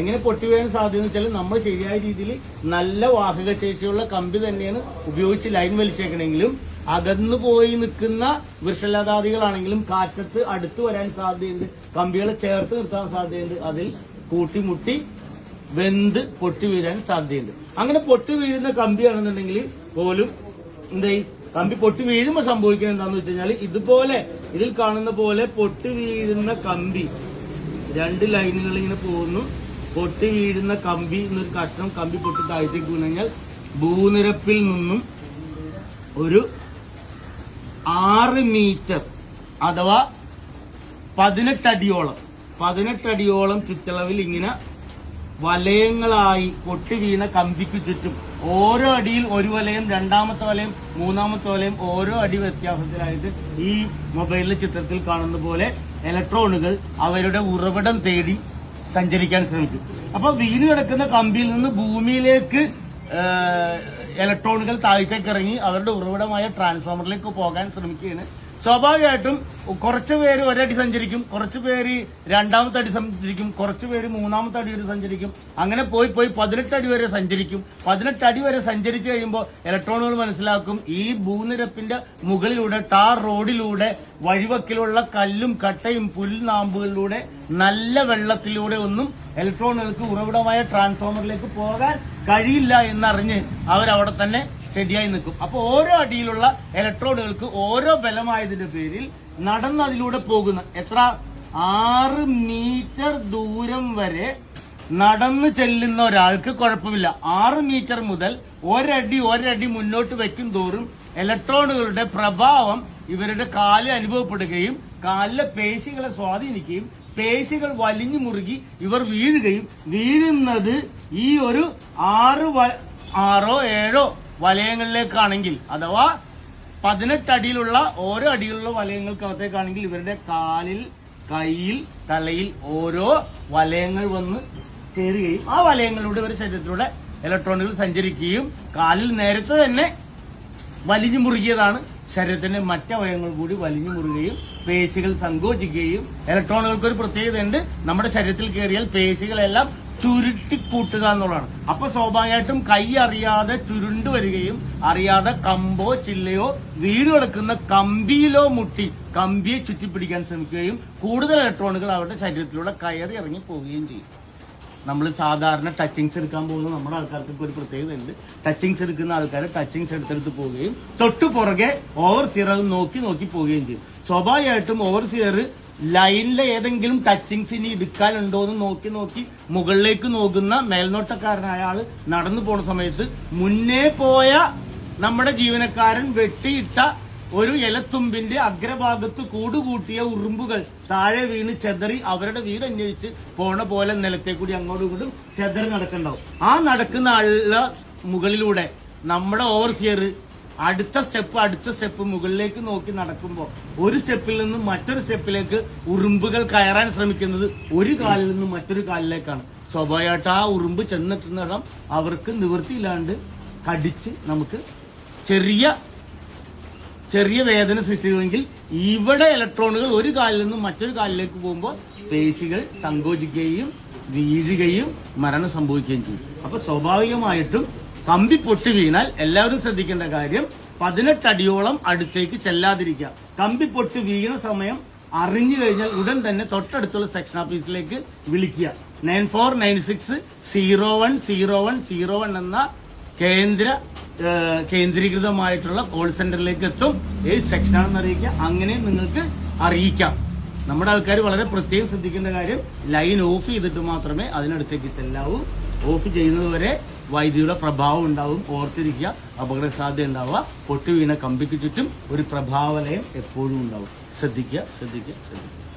എങ്ങനെ പൊട്ടി വീഴാൻ സാധ്യത വെച്ചാൽ നമ്മൾ ശരിയായ രീതിയിൽ നല്ല വാഹക ശേഷിയുള്ള കമ്പി തന്നെയാണ് ഉപയോഗിച്ച് ലൈൻ വലിച്ചേക്കണെങ്കിലും അകന്നു പോയി നിൽക്കുന്ന വൃക്ഷലതാദികളാണെങ്കിലും കാറ്റത്ത് അടുത്ത് വരാൻ സാധ്യതയുണ്ട്. കമ്പികളെ ചേർത്ത് നിർത്താൻ സാധ്യതയുണ്ട്. അതിൽ കൂട്ടിമുട്ടി വെന്ത് പൊട്ടി വീഴാൻ സാധ്യതയുണ്ട്. അങ്ങനെ പൊട്ടി വീഴുന്ന കമ്പിയാണെന്നുണ്ടെങ്കിൽ പോലും എന്താ കമ്പി പൊട്ടി വീഴുമ്പോൾ സംഭവിക്കുന്നത് എന്താന്ന് വെച്ച് കഴിഞ്ഞാൽ ഇതുപോലെ ഇതിൽ കാണുന്ന പോലെ പൊട്ടി വീഴുന്ന കമ്പി രണ്ട് ലൈനുകൾ ഇങ്ങനെ പോകുന്നു. പൊട്ടി കമ്പി എന്നൊരു കഷ്ണം കമ്പി പൊട്ടി താഴത്തേക്ക് വീണുകഴിഞ്ഞാൽ ഭൂനിരപ്പിൽ നിന്നും ഒരു ആറ് മീറ്റർ അഥവാ പതിനെട്ടടിയോളം പതിനെട്ടടിയോളം ചുറ്റളവിൽ ഇങ്ങനെ വലയങ്ങളായി പൊട്ടി വീണ കമ്പിക്ക് ചുറ്റും. ഓരോ അടിയിൽ ഒരു വലയം രണ്ടാമത്തെ വലയം മൂന്നാമത്തെ വലയം ഓരോ അടി വ്യത്യാസത്തിലായിട്ട് ഈ മൊബൈലിലെ ചിത്രത്തിൽ കാണുന്ന പോലെ ഇലക്ട്രോണുകൾ അവരുടെ ഉറവിടം തേടി സഞ്ചരിക്കാൻ ശ്രമിക്കും. അപ്പൊ വീണ് കിടക്കുന്ന കമ്പിയിൽ നിന്ന് ഭൂമിയിലേക്ക് ഇലക്ട്രോണുകൾ താഴത്തേക്ക് ഇറങ്ങി അവരുടെ ഉറവിടമായ ട്രാൻസ്ഫോമറിലേക്ക് പോകാൻ ശ്രമിക്കുകയാണ് സ്വാഭാവികമായിട്ടും കുറച്ച് പേര് ഒരടി സഞ്ചരിക്കും കുറച്ച് പേര് രണ്ടാമത്തെ അടി സഞ്ചരിക്കും കുറച്ച് പേര് മൂന്നാമത്തെ അടി വരെ സഞ്ചരിക്കും. അങ്ങനെ പോയി പോയി പതിനെട്ട് അടി വരെ സഞ്ചരിക്കും. പതിനെട്ട് അടി വരെ സഞ്ചരിച്ചു കഴിയുമ്പോൾ ഇലക്ട്രോണുകൾ മനസ്സിലാക്കും ഈ ഭൂനിരപ്പിന്റെ മുകളിലൂടെ ടാർ റോഡിലൂടെ വഴിവക്കിലുള്ള കല്ലും കട്ടയും പുൽനാമ്പുകളിലൂടെ നല്ല വെള്ളത്തിലൂടെ ഒന്നും ഇലക്ട്രോണുകൾക്ക് ഉറവിടമായ ട്രാൻസ്ഫോമറിലേക്ക് പോകാൻ കഴിയില്ല എന്നറിഞ്ഞ് അവരവിടെ തന്നെ ശരിയായി നിൽക്കും. അപ്പൊ ഓരോ അടിയിലുള്ള ഇലക്ട്രോണുകൾക്ക് ഓരോ ബലമായതിന്റെ പേരിൽ നടന്ന് അതിലൂടെ പോകുന്ന എത്ര? ആറ് മീറ്റർ ദൂരം വരെ നടന്നു ചെല്ലുന്ന ഒരാൾക്ക് കുഴപ്പമില്ല. ആറ് മീറ്റർ മുതൽ ഒരടി ഒരടി മുന്നോട്ട് വെക്കും തോറും ഇലക്ട്രോണുകളുടെ പ്രഭാവം ഇവരുടെ കാൽ അനുഭവപ്പെടുകയും കാലിലെ പേശികളെ സ്വാധീനിക്കുകയും പേശികൾ വലിഞ്ഞു മുറുകി ഇവർ വീഴുകയും വീഴുന്നത് ഈ ഒരു ആറ് ആറോ ഏഴോ വലയങ്ങളിലേക്കാണെങ്കിൽ അഥവാ പതിനെട്ട് അടിയിലുള്ള ഓരോ അടിയിലുള്ള വലയങ്ങൾക്കകത്തേക്കാണെങ്കിൽ ഇവരുടെ കാലിൽ കയ്യിൽ തലയിൽ ഓരോ വലയങ്ങൾ വന്ന് കയറുകയും ആ വലയങ്ങളിലൂടെ ഇവരുടെ ശരീരത്തിലൂടെ ഇലക്ട്രോണുകൾ സഞ്ചരിക്കുകയും കാലിൽ നേരത്തെ തന്നെ വലിഞ്ഞു മുറുകിയതാണ്. ശരീരത്തിന്റെ മറ്റവയങ്ങൾ കൂടി വലിഞ്ഞു മുറുകയും പേശികൾ സങ്കോചിക്കുകയും ഇലക്ട്രോണുകൾക്ക് ഒരു പ്രത്യേകതയുണ്ട്. നമ്മുടെ ശരീരത്തിൽ കയറിയാൽ പേശികളെല്ലാം ചുരുട്ടിക്കൂട്ടുക എന്നുള്ളതാണ്. അപ്പൊ സ്വാഭാവികമായിട്ടും കൈ അറിയാതെ ചുരുണ്ടു വരികയും അറിയാതെ കമ്പോ ചില്ലയോ വീട് കിടക്കുന്ന കമ്പിയിലോ മുട്ടി കമ്പിയെ ചുറ്റിപ്പിടിക്കാൻ ശ്രമിക്കുകയും കൂടുതൽ ഇലക്ട്രോണുകൾ അവരുടെ ശരീരത്തിലൂടെ കയറി ഇറങ്ങി പോവുകയും ചെയ്യും. നമ്മൾ സാധാരണ ടച്ചിങ്സ് എടുക്കാൻ പോകുന്ന നമ്മുടെ ആൾക്കാർക്ക് ഒരു പ്രത്യേകതയുണ്ട്. ടച്ചിങ്സ് എടുക്കുന്ന ആൾക്കാർ ടച്ചിങ്സ് എടുത്തെടുത്ത് പോവുകയും തൊട്ടു പുറകെ ഓവർ സിയർ നോക്കി നോക്കി പോവുകയും ചെയ്യും. സ്വാഭാവികമായിട്ടും ഓവർ സിയർ ലൈനിലെ ഏതെങ്കിലും ടച്ചിങ്സ് ഇനി എടുക്കാനുണ്ടോ എന്ന് നോക്കി നോക്കി മുകളിലേക്ക് നോക്കുന്ന മേൽനോട്ടക്കാരനായ ആൾ നടന്നു പോണ സമയത്ത് മുന്നേ പോയ നമ്മുടെ ജീവനക്കാരൻ വെട്ടിയിട്ട ഒരു ഇലത്തുമ്പിന്റെ അഗ്രഭാഗത്ത് കൂടുകൂട്ടിയ ഉറുമ്പുകൾ താഴെ വീണ് ചെതറി അവരുടെ വീട് അന്വേഷിച്ച് പോണ പോലെ നിലത്തെ കൂടി അങ്ങോട്ടും ഇങ്ങോട്ടും ചെതറി നടക്കണ്ടാവും. ആ നടക്കുന്ന ആളുടെ മുകളിലൂടെ നമ്മുടെ ഓവർസിയർ അടുത്ത സ്റ്റെപ്പ് അടുത്ത സ്റ്റെപ്പ് മുകളിലേക്ക് നോക്കി നടക്കുമ്പോൾ ഒരു സ്റ്റെപ്പിൽ നിന്ന് മറ്റൊരു സ്റ്റെപ്പിലേക്ക് ഉറുമ്പുകൾ കയറാൻ ശ്രമിക്കുന്നത് ഒരു കാലിൽ നിന്ന് മറ്റൊരു കാലിലേക്കാണ്. സ്വാഭാവികമായിട്ട് ആ ഉറുമ്പ് ചെന്നെത്തുന്നിടം അവർക്ക് നിവൃത്തിയില്ലാണ്ട് കടിച്ച് നമുക്ക് ചെറിയ ചെറിയ വേദന സൃഷ്ടിക്കുമെങ്കിൽ ഇവിടെ ഇലക്ട്രോണുകൾ ഒരു കാലിൽ നിന്നും മറ്റൊരു കാലിലേക്ക് പോകുമ്പോൾ പേശികൾ സങ്കോചിക്കുകയും വീഴുകയും മരണം സംഭവിക്കുകയും ചെയ്യും. അപ്പൊ സ്വാഭാവികമായിട്ടും കമ്പി പൊട്ടി വീണാൽ എല്ലാവരും ശ്രദ്ധിക്കേണ്ട കാര്യം പതിനെട്ട് അടിയോളം അടുത്തേക്ക് ചെല്ലാതിരിക്കുക. കമ്പി പൊട്ടി വീണ സമയം അറിഞ്ഞു കഴിഞ്ഞാൽ ഉടൻ തന്നെ തൊട്ടടുത്തുള്ള സെക്ഷൻ ഓഫീസിലേക്ക് വിളിക്കുക. Nine four nine six zero one zero one zero one എന്ന കേന്ദ്ര കേന്ദ്രീകൃതമായിട്ടുള്ള കോൾ സെന്ററിലേക്ക് എത്തും. ഏത് സെക്ഷനാണെന്ന് അറിയിക്കുക. അങ്ങനെ നിങ്ങൾക്ക് അറിയിക്കാം. നമ്മുടെ ആൾക്കാർ വളരെ പ്രത്യേകം ശ്രദ്ധിക്കേണ്ട കാര്യം ലൈൻ ഓഫ് ചെയ്തിട്ട് മാത്രമേ അതിനടുത്തേക്ക് ചെല്ലാവൂ. ഓഫ് ചെയ്യുന്നതുവരെ വൈദ്യുതിയുടെ പ്രഭാവം ഉണ്ടാവും ഓർത്തിരിക്കുക. അപകട സാധ്യത ഉണ്ടാവുക. പൊട്ടി വീണ കമ്പിക്ക് ചുറ്റും ഒരു പ്രഭാവലയം എപ്പോഴും ഉണ്ടാവും. ശ്രദ്ധിക്കുക ശ്രദ്ധിക്കുക ശ്രദ്ധിക്കുക.